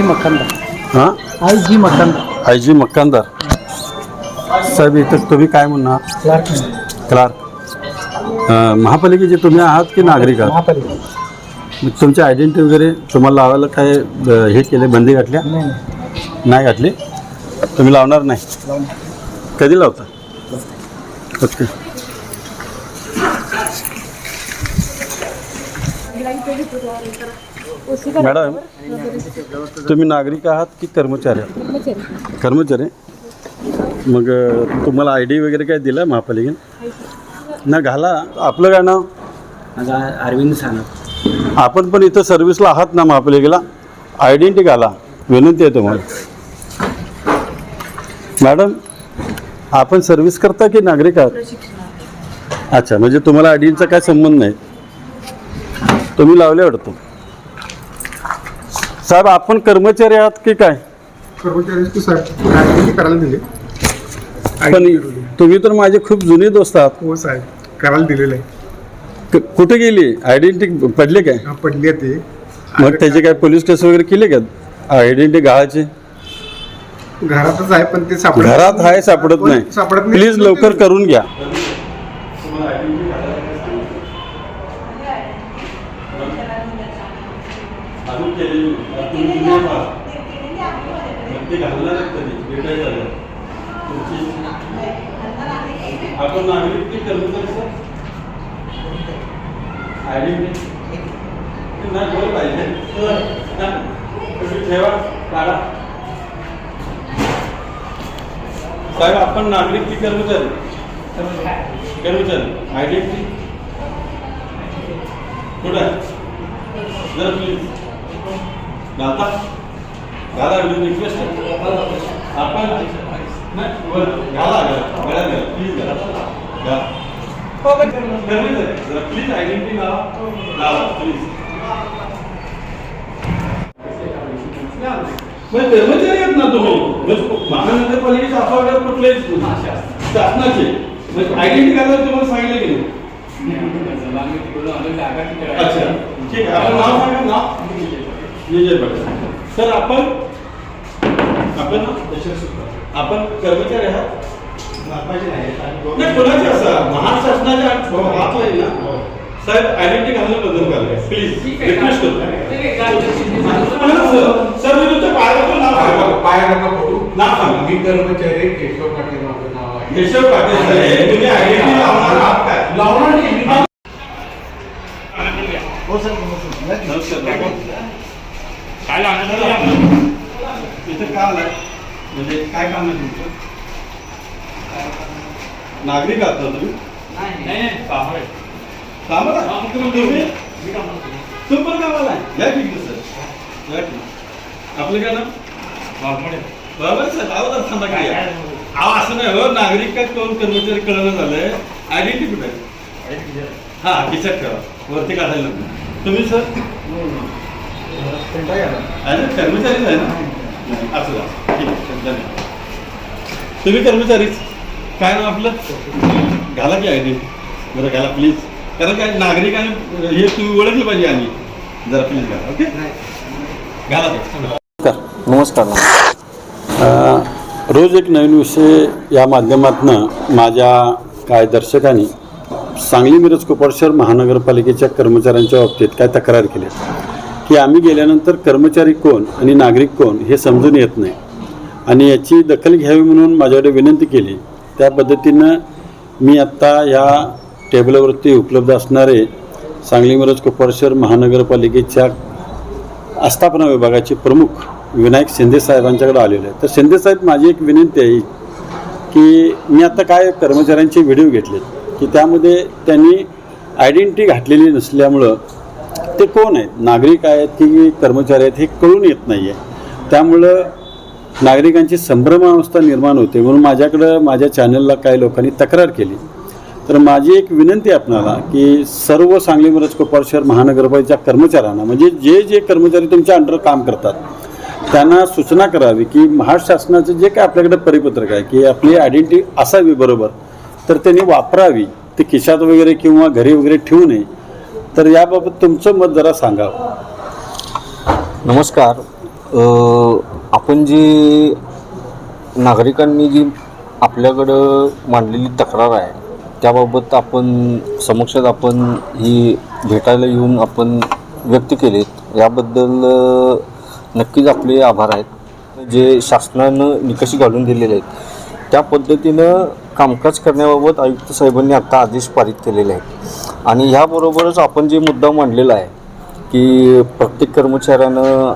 जी मक्कांदा हां? आई जी मक्कांदा आय जी मक्कांदार साहेब इथं तुम्ही काय म्हणणार? Clerk clerk. अं, महापालिकेचे तुम्ही आहात की नागरिक आहात? महापालिका तुमची आयडेंटिटी वगैरे तुम्हाला लावायला काय अं, हे केले बंदी घातल्या नाही. नाही नाही घातली? तुम्ही लावणार नाही? लावून. कधी लावता? ओके. मॅडम तुम्ही नागरिक आहात की कर्मचारी आहात? कर्मचारी. मग तुम्हाला आय डी वगैरे काय दिलं महापालिकेने? ना घाला. आपलं काय नाव? माझा अरविंद सानप. आपण पण इथं सर्व्हिसला आहात ना महापालिकेला? आयडेंटिटी घाला. विनंती आहे तुम्हाला. मॅडम आपण सर्व्हिस करता की नागरिक आहात? अच्छा म्हणजे तुम्हाला आयडीचा काय संबंध नाही? तुम्ही लावले वाटतो साहेब आपण कर्मचारी आहात की काय? कर्मचाऱ्यांची साहेब करायला दिली. पण तुम्ही तर माझे खूप जुने दोस्त आहात. हो साहेब करायला दिलेलं आहे. क- कुठे गेली? आयडेंटिटी पडले काय? हा, पडली आहे ते. मग त्याचे काय पोलीस केस वगैरे केले का? आयडेंटिटी घालायचे घरातच आहे पण ते सापडत घरात आहे सापडत नाही. सापडत नाही. प्लीज लवकर करून घ्या. आपण नागरिक कर्मचारी सर नाही बोल पाहिजे ठेवा काढा साहेब आपण नागरिक की कर्मचारी कर्मचारी आयडेंटिटी कुठं आहे? जरा प्लीज घालता घाला रिक्वेस्ट आपण नाही घाला घाला प्लीज घाला घाला कर्मचारी जरा प्लीज आयडेंटिटी लावा. लावा प्लीज मग कर्मचारी आहेत ना तुम्ही? मग महानगरपालिकेचे अफावड्यात कुठले शासनाचे. आयडेंटिटी कार्ड तुम्हाला सांगितलं की नाही? अच्छा. ठीक आहे आपण नाव सांगा नाव विजय पाटील सर आपण आपण ना आपण कर्मचारी आहात? नाही कोणाचे असा? महाराष्ट्राच्या हात आहे ना. साहेब आयडेंटिटी घालणं बंद करा. प्लीज रिक्वेस्ट करतो सर मी तुमच्या पायावर नाव सांगा पाय नका पडू. नाव सांगा. मी कर्मचारी केशव पाटील माझं नाव आहे. केशव पाटील साहेब तुम्ही आयडेंटिटी लावणार आहात काय? लावणार नाही मी काय इथं काम आहे म्हणजे काय काम आहे तुमचं? नागरिक आहात ना तुम्ही? कामाला तुम्ही? तुम्ही? पण कामाला आहे? या ठीक सर. या ठीक आपलं काय नाव? बरोबर सर. आवाज थांबा की या. अहो असं नाही हो. नागरिक का कोण? कर्मचारी कळलं झालंय. आयडेंटिटी कुठे आहे? हा खिशात ठेवा. वरती काढायला नको. तुम्ही सर? अरे कर्मचारीच आहे ना? असं ठीक आहे धन्यवाद. तुम्ही कर्मचारीच. काय ना आपलं? घाला की आय डी बरं घाला प्लीज कारण काय नागरिकांनी हे तुम्ही ओळखली पाहिजे आणि जरा प्लीज घाला ओके घाला नमस्कार. रोज एक नवीन विषय या माध्यमातून माझ्या काय दर्शकांनी सांगली मिरज कोपरशहर महानगरपालिकेच्या कर्मचाऱ्यांच्या बाबतीत काय तक्रार केली? की आम्ही गेल्यानंतर कर्मचारी कोण आणि नागरिक कोण हे समजून येत नाही. आणि याची दखल घ्यावी म्हणून माझ्याकडे विनंती केली. त्या पद्धतीनं मी आत्ता ह्या टेबलवरती उपलब्ध असणारे सांगली मिरज कोपरशहर महानगरपालिकेच्या आस्थापना विभागाचे प्रमुख विनायक शिंदे साहेबांच्याकडे आलेले आहेत. तर शिंदे साहेब माझी एक विनंती आहे की मी आता काय कर्मचाऱ्यांचे व्हिडिओ घेतले की त्यामध्ये त्यांनी आयडेंटिटी घातलेली नसल्यामुळं ते कोण आहेत? नागरिक आहेत की कर्मचारी आहेत हे कळून येत नाही आहे त्यामुळं नागरिकांची संभ्रमावस्था निर्माण होते म्हणून माझ्याकडं माझ्या चॅनलला काही लोकांनी तक्रार केली. तर माझी एक विनंती आपणाला की सर्व सांगली मिरज कोपार शहर महानगरपालिकेच्या कर्मचाऱ्यांना म्हणजे जे जे कर्मचारी तुमच्या अंडर काम करतात त्यांना सूचना करावी की महाराष्ट्र शासनाचं जे काय आपल्याकडे परिपत्रक आहे की आपली आयडेंटिटी असावी बरोबर तर त्यांनी वापरावी. ते खिशात वगैरे किंवा घरी वगैरे ठेवू नये. तर याबाबत तुमचं मत जरा सांगावं. नमस्कार. आपण जी नागरिकांनी जी आपल्याकडं मांडलेली तक्रार आहे त्याबाबत आपण समक्षात आपण ही भेटायला येऊन आपण व्यक्त केलीत. याबद्दल नक्कीच आपले आभार आहेत. जे शासनानं निकष घालून दिलेले आहेत त्या पद्धतीनं कामकाज करण्याबाबत आयुक्त साहेबांनी आत्ता आदेश पारित केलेले आहेत. आणि ह्याबरोबरच आपण जे मुद्दा मांडलेला आहे की प्रत्येक कर्मचाऱ्यानं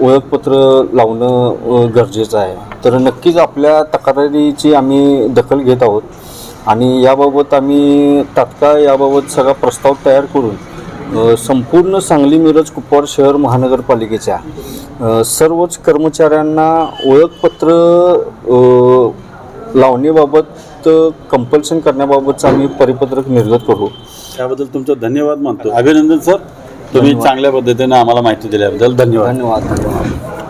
ओळखपत्र लावणं गरजेचं आहे. तर नक्कीच आपल्या तक्रारीची आम्ही दखल घेत आहोत. आणि याबाबत आम्ही तात्काळ याबाबत सगळा प्रस्ताव तयार करून संपूर्ण सांगली मिरज कुपवाड शहर महानगरपालिकेच्या सर्वच कर्मचाऱ्यांना ओळखपत्र लावणीबाबत कंपल्शन करण्याबाबतचं आम्ही परिपत्रक निर्गत करू. त्याबद्दल तुमचं धन्यवाद मानतो. अभिनंदन सर. तुम्ही चांगल्या पद्धतीने आम्हाला माहिती दिल्याबद्दल धन्यवाद. धन्यवाद धन्यवाद.